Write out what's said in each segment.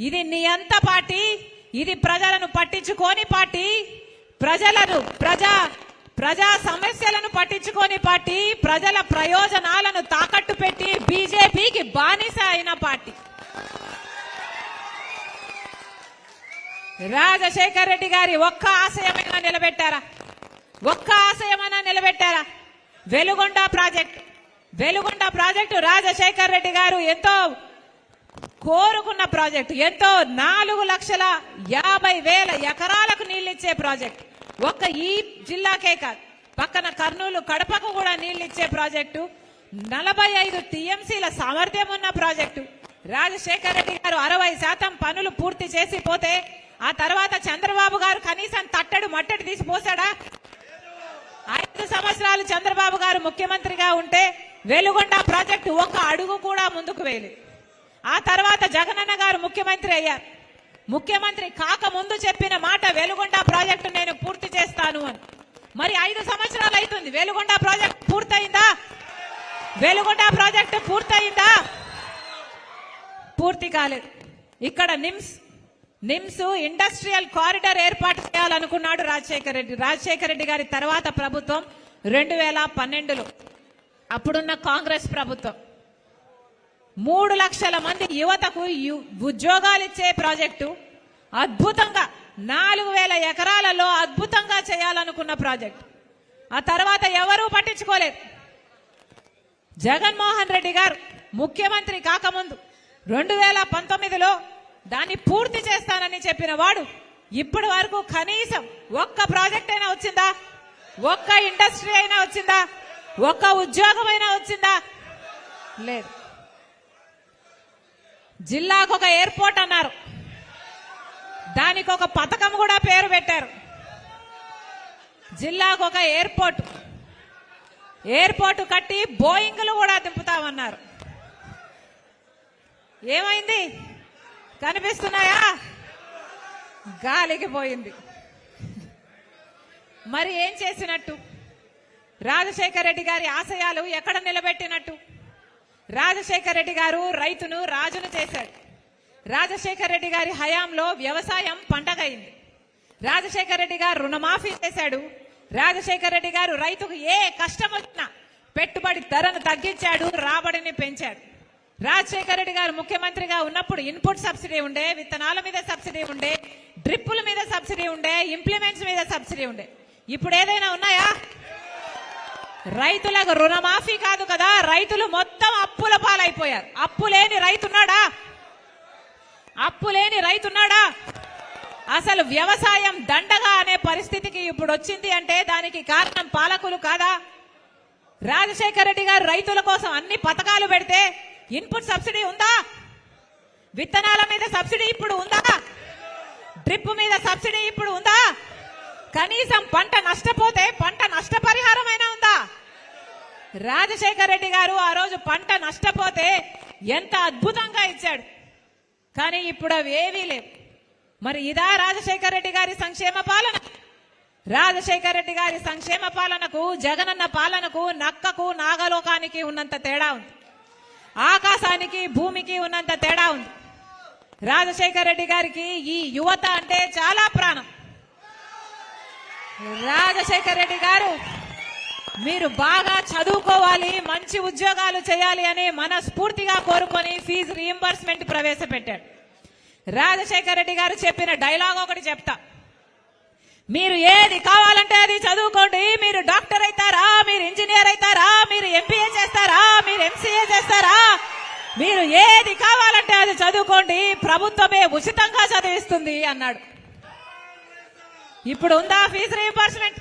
ఇది నియంత పార్టీ ఇది ప్రజలను పట్టించుకోని పార్టీ ప్రజలను ప్రజా ప్రజా సమస్యలను పట్టించుకోని పార్టీ ప్రజల ప్రయోజనాలను తాకట్టు పెట్టి బీజేపీకి బానిస అయిన పార్టీ. రాజశేఖర్ రెడ్డి గారి ఒక్క ఆశయమైనా నిలబెట్టారా? ఒక్క ఆశయమైనా నిలబెట్టారా? వెలుగొండ ప్రాజెక్ట్ వెలుగొండ ప్రాజెక్టు రాజశేఖర్ రెడ్డి గారు ఎంతో కోరుకున్న ప్రాజెక్టు. ఎంతో నాలుగు లక్షల యాభై వేల ఎకరాలకు నీళ్ళిచ్చే ప్రాజెక్ట్. ఒక్క ఈ జిల్లాకే కాదు పక్కన కర్నూలు కడపకు కూడా నీళ్ళిచ్చే ప్రాజెక్టు. నలభై ఐదు టీఎంసీల సామర్థ్యం ఉన్న ప్రాజెక్టు. రాజశేఖర రెడ్డి గారు అరవై శాతం పనులు పూర్తి చేసి పోతే ఆ తర్వాత చంద్రబాబు గారు కనీసం తట్టడు మట్టడి తీసి పోసాడా? ఐదు సంవత్సరాలు చంద్రబాబు గారు ముఖ్యమంత్రిగా ఉంటే వెలుగొండ ప్రాజెక్టు ఒక్క అడుగు కూడా ముందుకు వేయలేదు. ఆ తర్వాత జగనన్న గారు ముఖ్యమంత్రి అయ్యారు. ముఖ్యమంత్రి కాక ముందు చెప్పిన మాట వెలుగొండ ప్రాజెక్టు నేను పూర్తి చేస్తాను అని. మరి ఐదు సంవత్సరాలు అవుతుంది వెలుగొండ ప్రాజెక్ట్ పూర్తయిందా? వెలుగొండ ప్రాజెక్టు పూర్తయిందా? పూర్తి కాలేదు. ఇక్కడ నిమ్స్ నిమ్స్ ఇండస్ట్రియల్ కారిడార్ ఏర్పాటు చేయాలనుకున్నాడు రాజశేఖర రెడ్డి. రాజశేఖర రెడ్డి గారి తర్వాత ప్రభుత్వం రెండు వేల పన్నెండులో. అప్పుడున్న కాంగ్రెస్ ప్రభుత్వం. మూడు లక్షల మంది యువతకు ఉద్యోగాలు ఇచ్చే ప్రాజెక్టు. అద్భుతంగా నాలుగు వేల ఎకరాలలో అద్భుతంగా చేయాలనుకున్న ప్రాజెక్ట్. ఆ తర్వాత ఎవరూ పట్టించుకోలేదు. జగన్మోహన్ రెడ్డి గారు ముఖ్యమంత్రి కాకముందు రెండు వేల పంతొమ్మిదిలో దాన్ని పూర్తి చేస్తానని చెప్పిన వాడు ఇప్పటి వరకు కనీసం ఒక్క ప్రాజెక్ట్ అయినా వచ్చిందా? ఒక్క ఇండస్ట్రీ అయినా వచ్చిందా? ఒక్క ఉద్యోగమైనా వచ్చిందా? లేదు. జిల్లాకు ఒక ఎయిర్పోర్ట్ అన్నారు. దానికి ఒక పథకం కూడా పేరు పెట్టారు. జిల్లాకు ఒక ఎయిర్పోర్ట్. ఎయిర్పోర్ట్ కట్టి బోయింగ్లు కూడా దింపుతామన్నారు. ఏమైంది? కనిపిస్తున్నాయా? గాలికి పోయింది. మరి ఏం చేసినట్టు? రాజశేఖర రెడ్డి గారి ఆశయాలు ఎక్కడ నిలబెట్టినట్టు? రాజశేఖర రెడ్డి గారు రైతును రాజును చేశాడు. రాజశేఖర రెడ్డి గారి హయాంలో వ్యవసాయం పండగైంది. రాజశేఖర రెడ్డి గారు రుణమాఫీ చేశాడు. రాజశేఖర రెడ్డి గారు రైతుకు ఏ కష్టం వచ్చినా పెట్టుబడి ధరను తగ్గించాడు రాబడిని పెంచాడు. రాజశేఖర రెడ్డి గారు ముఖ్యమంత్రిగా ఉన్నప్పుడు ఇన్పుట్ సబ్సిడీ ఉండే విత్తనాల మీద సబ్సిడీ ఉండే డ్రిప్పుల మీద సబ్సిడీ ఉండే ఇంప్లిమెంట్స్ మీద సబ్సిడీ ఉండే. ఇప్పుడు ఏదైనా ఉన్నాయా? రైతులకు రుణమాఫీ కాదు కదా రైతులు మొత్తం అప్పుల పాలైపోయారు. అప్పు లేని రైతున్నాడా? అప్పు లేని రైతున్నాడా? అసలు వ్యవసాయం దండగా అనే పరిస్థితికి ఇప్పుడు వచ్చింది అంటే దానికి కారణం పాలకులు కాదా? రాజశేఖర రెడ్డి గారు రైతుల కోసం అన్ని పథకాలు పెడితే ఇన్పుట్ సబ్సిడీ ఉందా? విత్తనాల మీద సబ్సిడీ ఇప్పుడు ఉందా? డ్రిప్ మీద సబ్సిడీ ఇప్పుడు ఉందా? కనీసం పంట నష్టపోతే పంట నష్టపరిహారం అయినా ఉందా? రాజశేఖర రెడ్డి గారు ఆ రోజు పంట నష్టపోతే ఎంత అద్భుతంగా ఇచ్చాడు. కానీ ఇప్పుడు అవి ఏవీ లేవు. మరి ఇదా రాజశేఖర రెడ్డి గారి సంక్షేమ పాలన? రాజశేఖర రెడ్డి గారి సంక్షేమ పాలనకు జగనన్న పాలనకు నక్కకు నాగలోకానికి ఉన్నంత తేడా ఉంది. ఆకాశానికి భూమికి ఉన్నంత తేడా ఉంది. రాజశేఖర రెడ్డి గారికి ఈ యువత అంటే చాలా ప్రాణం. రాజశేఖర రెడ్డి గారు మీరు బాగా చదువుకోవాలి మంచి ఉద్యోగాలు చేయాలి అని మనస్ఫూర్తిగా కోరుకొని ఫీజు రీఎంబర్స్మెంట్ ప్రవేశపెట్టాడు రాజశేఖర రెడ్డి గారు చెప్పిన డైలాగ్ ఒకటి చెప్తా. మీరు ఏది కావాలంటే అది చదువుకోండి. మీరు డాక్టర్ అవుతారా? మీరు ఇంజనీర్ అవుతారా? మీరు ఎంపీఏ చేస్తారా? మీరు ఎంసీఏ చేస్తారా? మీరు ఏది కావాలంటే అది చదువుకోండి. ప్రభుత్వమే ఉచితంగా చదివిస్తుంది అన్నాడు. ఇప్పుడు ఉందా ఫీజు రీఎంబర్స్మెంట్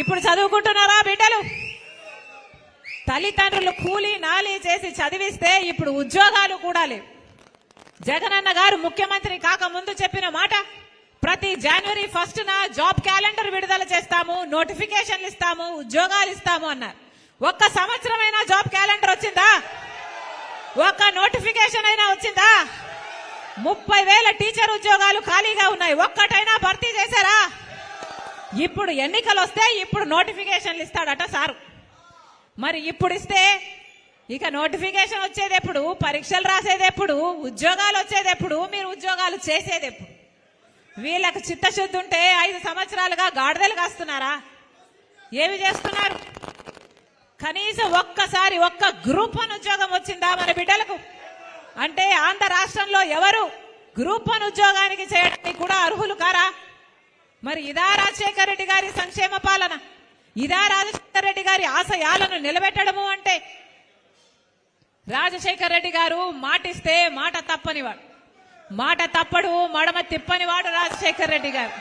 ఇప్పుడు చదువుకుంటున్నారా బిడ్డలు? తల్లిదండ్రులు కూలీ నాలి చేసి చదివిస్తే ఇప్పుడు ఉద్యోగాలు కూడా లేవు. జగనన్న గారు ముఖ్యమంత్రి కాకముందు చెప్పిన మాట ప్రతి జనవరి ఫస్ట్ నా జాబ్ క్యాలెండర్ విడుదల చేస్తాము నోటిఫికేషన్లు ఇస్తాము ఉద్యోగాలు ఇస్తాము అన్నారు. ఒక్క సంవత్సరమైనా జాబ్ క్యాలెండర్ వచ్చిందా? ఒక్క నోటిఫికేషన్ అయినా వచ్చిందా? ముప్పై వేల టీచర్ ఉద్యోగాలు ఖాళీగా ఉన్నాయి. ఒక్కటైనా భర్తీ చేశారా? ఇప్పుడు ఎన్నికలు వస్తే ఇప్పుడు నోటిఫికేషన్లు ఇస్తాడట సారు. మరి ఇప్పుడు ఇస్తే ఇక నోటిఫికేషన్ వచ్చేది ఎప్పుడు? పరీక్షలు రాసేది ఎప్పుడు? ఉద్యోగాలు వచ్చేది ఎప్పుడు? మీరు ఉద్యోగాలు చేసేది ఎప్పుడు? వీళ్ళకి చిత్తశుద్ధి ఉంటే ఐదు సంవత్సరాలుగా గాడిదలు కాస్తున్నారా? ఏమి చేస్తున్నారు? కనీసం ఒక్కసారి ఒక్క గ్రూప్ వన్ ఉద్యోగం వచ్చిందా మన బిడ్డలకు? అంటే ఆంధ్ర రాష్ట్రంలో ఎవరు గ్రూప్ వన్ ఉద్యోగానికి చేయడానికి కూడా అర్హులు కారా? మరి ఇదా రాజశేఖర రెడ్డి గారి సంక్షేమ పాలన? ఇదా రాజశేఖర రెడ్డి గారి ఆశయాలను నిలబెట్టడము అంటే రాజశేఖర రెడ్డి గారు మాటిస్తే మాట తప్పనివాడు. మాట తప్పడు మడమ తిప్పనివాడు రాజశేఖర రెడ్డి గారు.